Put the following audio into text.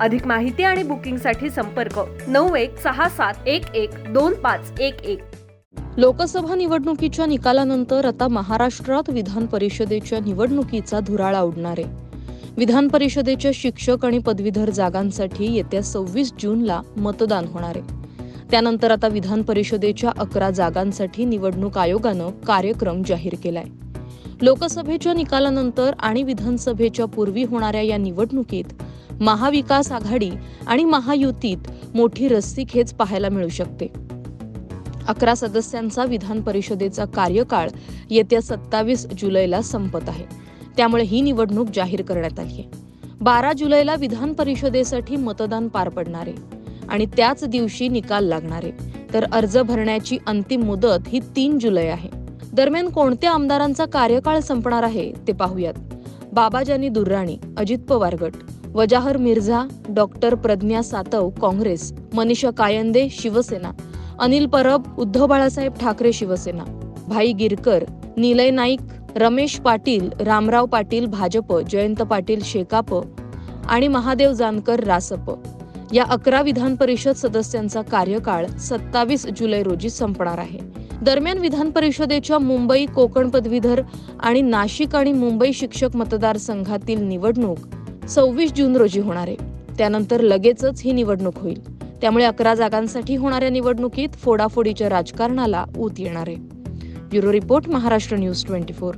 अधिक माहिती आणि बुकिंगसाठी संपर्क नऊ एक सहा सात एक एक दोन पाच एक एक. लोकसभा निवडणुकीच्या निकालानंतर आता महाराष्ट्रात विधान परिषदेच्या निवडणुकीचा धुराळा उडणार आहे. विधान परिषदेच्या शिक्षक आणि पदवीधर जागांसाठी येत्या सव्वीस जूनला मतदान होणार आहे. त्यानंतर आता विधान परिषदेच्या अकरा जागांसाठी निवडणूक आयोगानं कार्यक्रम जाहीर केलाय. लोकसभेच्या निकालानंतर आणि विधानसभेच्या पूर्वी होणाऱ्या या निवडणुकीत महाविकास आघाडी आणि महायुतीत मोठी रस्सीखेच पाहायला मिळू शकते. अकरा सदस्यांचा विधान परिषदेचा कार्यकाळ येत्या सत्तावीस जुलैला संपत आहे. त्यामुळे ही निवडणूक जाहीर करण्यात आली आहे. बारा जुलैला विधान परिषदेसाठी मतदान पार पडणारे आणि त्याच दिवशी निकाल लागणारे तर अर्ज भरण्याची अंतिम मुदत ही तीन जुलै आहे. दरम्यान कोणत्या आमदारांचा कार्यकाळ संपणार आहे ते पाहूयात. बाबाजानी दुर्राणी अजित पवार गट वजाहर मिर्झा डॉक्टर प्रज्ञा सातव काँग्रेस मनीषा कायंदे शिवसेना अनिल परब उद्धव बाळासाहेब ठाकरे शिवसेना भाई गिरकर निलय नाईक रमेश पाटील रामराव पाटील भाजप जयंत पाटील शेकाप आणि महादेव जानकर रासप. या अकरा विधान परिषद सदस्यांचा कार्यकाळ सत्तावीस जुलै रोजी संपणार आहे. दरम्यान विधान परिषदेच्या मुंबई कोकण पदवीधर आणि नाशिक आणि मुंबई शिक्षक मतदारसंघातील निवडणूक सव्वीस जून रोजी होणार आहे. त्यानंतर लगेचच ही निवडणूक होईल. त्यामुळे अकरा जागांसाठी होणाऱ्या निवडणुकीत फोडाफोडीच्या राजकारणाला ऊत येणार आहे. Bureau report Maharashtra news twenty four.